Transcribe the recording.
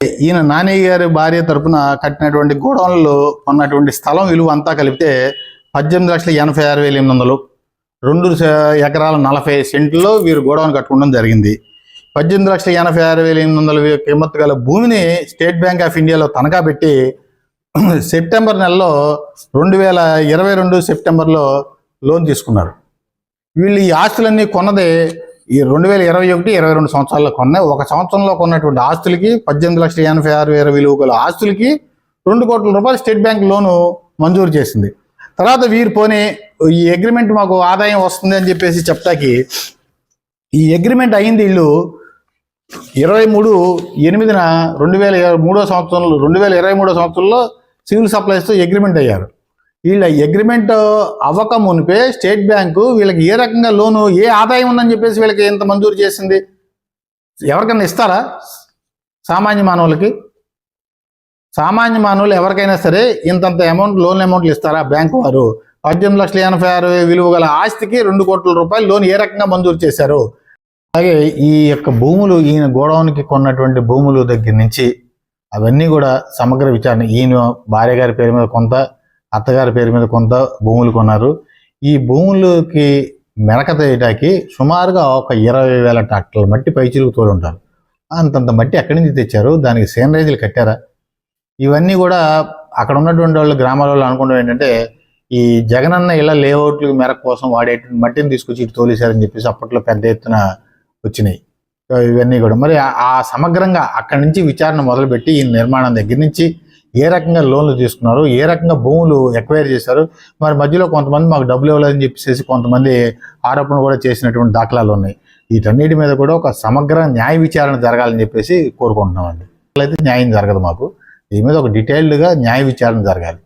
ఈయన నాని గారి భార్య తరపున కట్టినటువంటి గోడౌన్లో ఉన్నటువంటి స్థలం విలువ అంతా కలిపితే పద్దెనిమిది లక్షల ఎనభై ఆరు వేల ఎనిమిది వందలు. రెండు ఎకరాల నలభై సెంట్లో వీరు గోడౌన్ కట్టుకోవడం జరిగింది. పద్దెనిమిది లక్షల ఎనభై ఆరు వేల ఎనిమిది వందల వే- కిమ్మత్తు గల భూమిని స్టేట్ బ్యాంక్ ఆఫ్ ఇండియాలో తనఖా పెట్టి సెప్టెంబర్ నెలలో రెండు వేల ఇరవై రెండు సెప్టెంబర్లో లోన్ తీసుకున్నారు. వీళ్ళు ఈ ఆస్తులన్నీ కొన్నదే ఈ రెండు వేల ఇరవై ఒకటి ఇరవై రెండు సంవత్సరాల్లో కొన్నాయి ఒక సంవత్సరంలో కొన్నటువంటి ఆస్తులకి పద్దెనిమిది లక్షల ఎనభై ఆరు వేల విలువ గల ఆస్తులకి రెండు కోట్ల రూపాయలు స్టేట్ బ్యాంక్ లోను మంజూరు చేసింది. తర్వాత వీరు పోనీ ఈ అగ్రిమెంట్ మాకు ఆదాయం వస్తుంది అని చెప్పేసి చెప్తాకి ఈ అగ్రిమెంట్ అయింది వీళ్ళు ఇరవై మూడు ఎనిమిదిన రెండు వేల మూడో సంవత్సరంలో రెండు వేల ఇరవై మూడో సంవత్సరంలో సివిల్ సప్లైస్తో అగ్రిమెంట్ అయ్యారు. వీళ్ళ అగ్రిమెంట్ అవ్వక మునిపే స్టేట్ బ్యాంకు వీళ్ళకి ఏ రకంగా లోను ఏ ఆదాయం ఉందని చెప్పేసి వీళ్ళకి ఎంత మంజూరు చేసింది? ఎవరికైనా ఇస్తారా? సామాన్య మానవులకి? సామాన్య మానవులు ఎవరికైనా సరే ఇంతంత అమౌంట్ లోన్ అమౌంట్లు ఇస్తారా బ్యాంకు వారు? పద్దెనిమిది లక్షల ఎనభై ఆరు విలువ గల ఆస్తికి రెండు కోట్ల రూపాయలు లోన్ ఏ రకంగా మంజూరు చేశారు? అలాగే ఈ యొక్క భూములు ఈయన గోడౌన్కి కొన్నటువంటి భూములు దగ్గర నుంచి అవన్నీ కూడా సమగ్ర విచారణ ఈయన భార్య గారి పేరు మీద కొంత అత్తగారి పేరు మీద కొంత భూములు కొన్నారు. ఈ భూములకి మెరక తీయటానికి సుమారుగా ఒక ఇరవై వేల ట్రాక్టర్ల మట్టి పైచిలుకు తోడు ఉంటారు. అంతంత మట్టి ఎక్కడి నుంచి తెచ్చారు? దానికి సేనరైజులు కట్టారా? ఇవన్నీ కూడా అక్కడ ఉన్నటువంటి వాళ్ళు గ్రామాల వాళ్ళు అనుకుంటాం ఏంటంటే ఈ జగనన్న ఇలా లేఅవుట్లు మేరకు కోసం వాడేటువంటి మట్టిని తీసుకొచ్చి ఇటు తోలేశారని చెప్పేసి అప్పట్లో పెద్ద ఎత్తున వచ్చినాయి. ఇవన్నీ కూడా. మరి ఆ సమగ్రంగా అక్కడి నుంచి విచారణ మొదలుపెట్టి ఈ నిర్మాణం దగ్గర నుంచి ఏ రకంగా లోన్లు తీసుకున్నారు ఏ రకంగా భూములు ఎక్వైర్ చేశారు మరి మధ్యలో కొంతమంది మాకు డబ్బులు ఇవ్వలేదని చెప్పేసి కొంతమంది ఆరోపణలు కూడా చేసినటువంటి దాఖలాలు ఉన్నాయి. వీటన్నిటి మీద కూడా ఒక సమగ్ర న్యాయ విచారణ జరగాలని చెప్పేసి కోరుకుంటున్నామండి. అయితే న్యాయం జరగదు మాకు. దీని మీద ఒక డీటెయిల్డ్గా న్యాయ విచారణ జరగాలి.